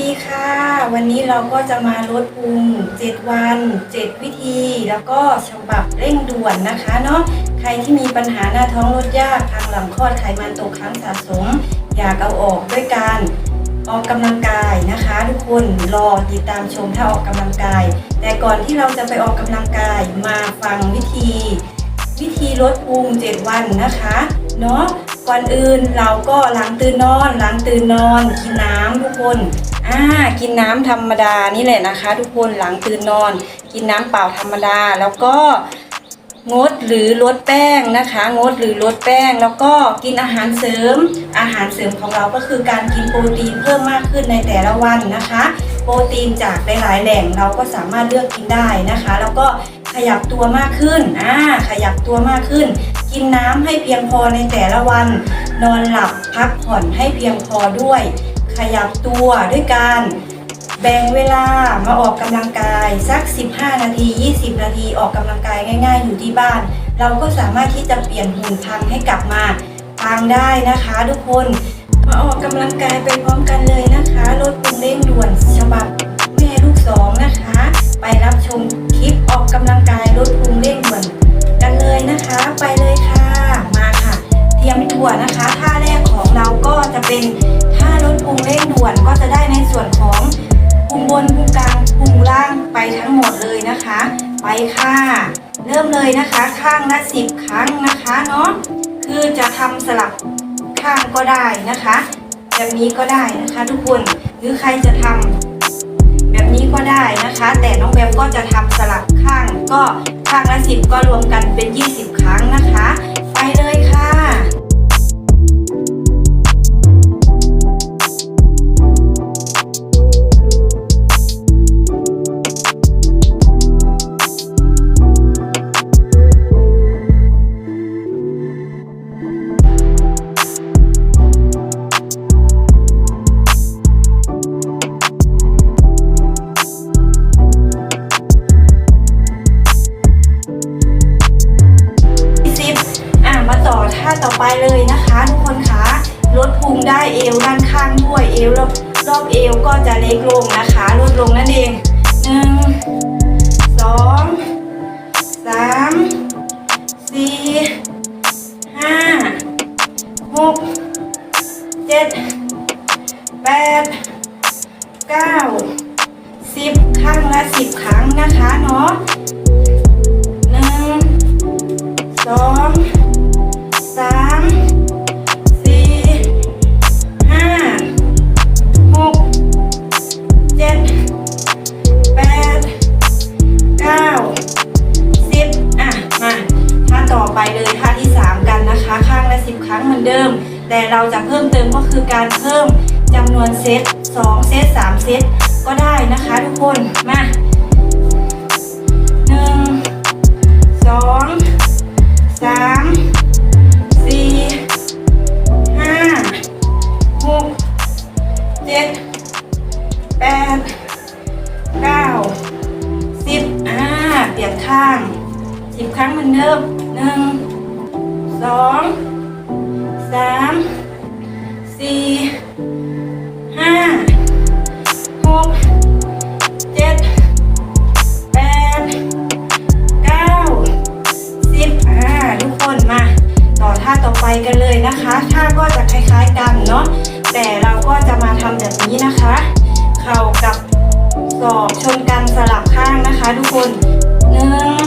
ดีค่ะ วันนี้เราก็จะมาลดพุง7 วัน 7 วิธี แล้วก็ฉบับเร่งด่วนนะคะเนาะใครที่มีปัญหาหน้าท้องลดยากทางหลังคลอดไขมันตกค้างสะสม อยากเอาออกด้วยการออกกำลังกายนะคะ ทุกคนรอติดตามชมถ้าออกกำลังกาย แต่ก่อนที่เราจะไปออกกำลังกายมาฟังวิธี วิธีลดพุง7 วันนะคะเนาะก่อนอื่นเราก็ล้างตื่นนอนล้างตื่นนอนกินน้ำทุกคน อ่ากินน้ำธรรมดานี่แหละนะคะ ทุกคนหลังตื่นนอน กินน้ำเปล่าธรรมดา แล้วก็งดหรือลดแป้งนะคะ งดหรือลดแป้ง แล้วก็กินอาหารเสริม อาหารเสริมของเราก็คือการกินโปรตีนเพิ่มมากขึ้นในแต่ละวันนะคะ โปรตีนจากหลายๆแหล่งเราก็สามารถเลือกกินได้นะคะ แล้วก็ขยับตัวมากขึ้นอ่าขยับตัวมากขึ้น กินน้ำให้เพียงพอในแต่ละวัน นอนหลับพักผ่อนให้เพียงพอด้วย ขยับตัวด้วยการแบ่งเวลามาออกกำลังกายสัก 15 นาที 20 นาทีออกกำลังกายง่าย ๆ อยู่ที่บ้าน เราก็สามารถที่จะเปลี่ยนหุ่นพังให้กลับมาพังได้นะคะทุกคน มาออกกำลังกายไปพร้อมกันเลยนะคะลดพุงเร่งด่วนฉบับแม่ลูกสองนะคะ ไปรับชมคลิปออกกำลังกายลดพุงเร่งด่วนกันเลยนะคะ ไปเลยค่ะมาค่ะ เตรียมตัวนะคะท่าแรกของเราก็จะเป็น ลดพุงเร่งด่วนก็จะได้ในส่วนของพุงบนพุงกลางพุงล่างไปทั้งหมดเลยนะคะ ไปค่ะ เริ่มเลยนะคะ ข้างละสิบครั้งนะคะเนาะคือจะทำสลับข้างก็ได้นะคะ แบบนี้ก็ได้นะคะทุกคนหรือใครจะทำแบบนี้ก็ได้นะคะ แต่น้องแบมก็จะทำสลับข้างก็ข้างละสิบก็รวมกันเป็น 20 ครั้งนะคะ ท่าต่อไปเลยนะคะทุกคนคะลดพุงได้เอวด้านข้างด้วยเอวรอบรอบเอวก็จะเล็กลงนะคะลดลงนั่นเองหนึ่งสองสามสี่ห้าหกเจ็ด เดิม แต่เราจะเพิ่มเติมก็คือการเพิ่มจำนวนเซต2เซต3เซตก็ได้นะคะทุกคนมา1 2 3 กันเลยนะคะท่าก็จะคล้ายๆกันเนาะแต่เราก็จะมาทำแบบนี้นะคะ เข่ากับศอกชนกันสลับข้างนะคะ ทุกคนหนึ่ง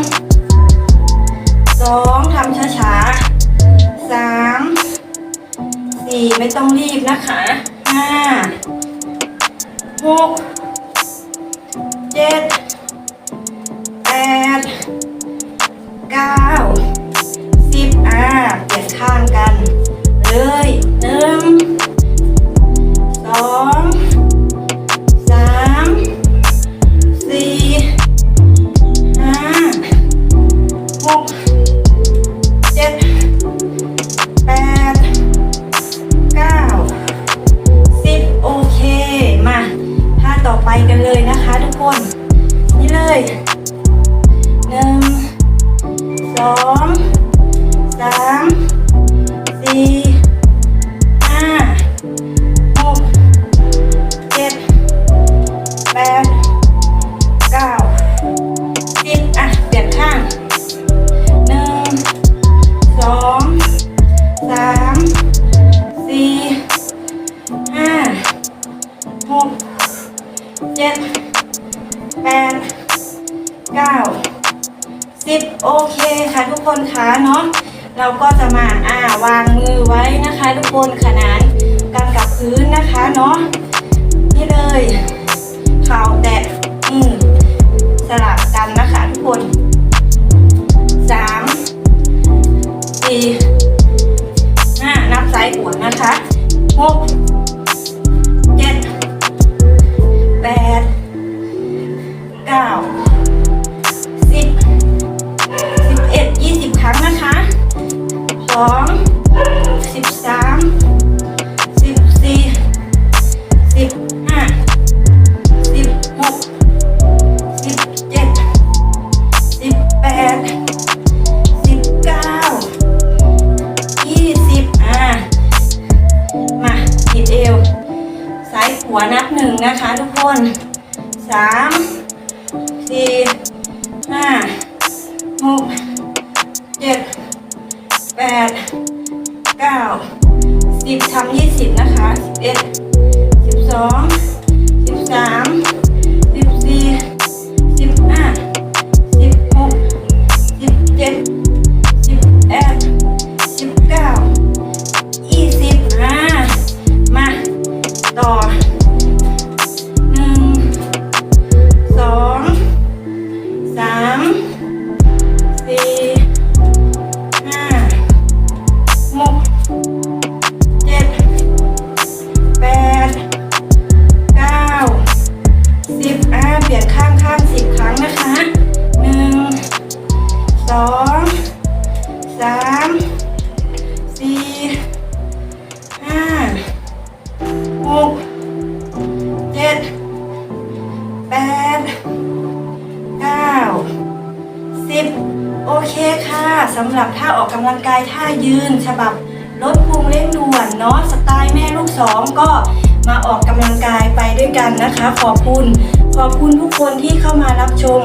สองทำช้าๆสามสี่ไม่ต้องรีบนะคะห้าหกเจ็ดแปดเก้า đây. โอเคค่ะทุกคนคะเนาะเราก็จะมาอ่าวางมือไว้นะคะ ทุกคนขนานกันกับพื้นนะคะเนาะนี่เลยเข่าแตะอืมสลับกันนะคะทุกคนสามสี่ห้านับซ้ายขวดนะคะหก หัวนับหนึ่งนะคะทุกคนสามสี่ห้าหกเจ็ดแปดเก้าสิบทำยี่สิบนะคะสิบเอ็ดสิบสอง สำหรับท่าออกกำลังกายท่ายืน ฉบับลดพุงเร่งด่วนเนาะสไตล์แม่ลูกสองก็มาออกกำลังกายไปด้วยกันนะคะ ขอบคุณ ขอบคุณทุกคนที่เข้ามารับชม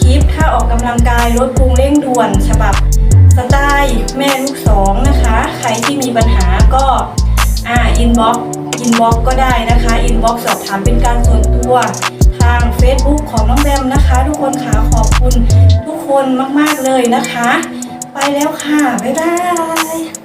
คลิปท่าออกกำลังกายลดพุงเร่งด่วน ฉบับสไตล์แม่ลูกสองนะคะ ใครที่มีปัญหาก็อ่าอินบ็อกอินบ็อกก็ได้นะคะอินบ็อกสอบถามเป็นการส่วนตัวทาง Facebook ของน้องแบมนะคะ ทุกคนค่ะขอบคุณทุกคนมาก ๆ เลยนะคะ ไปแล้วค่ะ บ๊ายบาย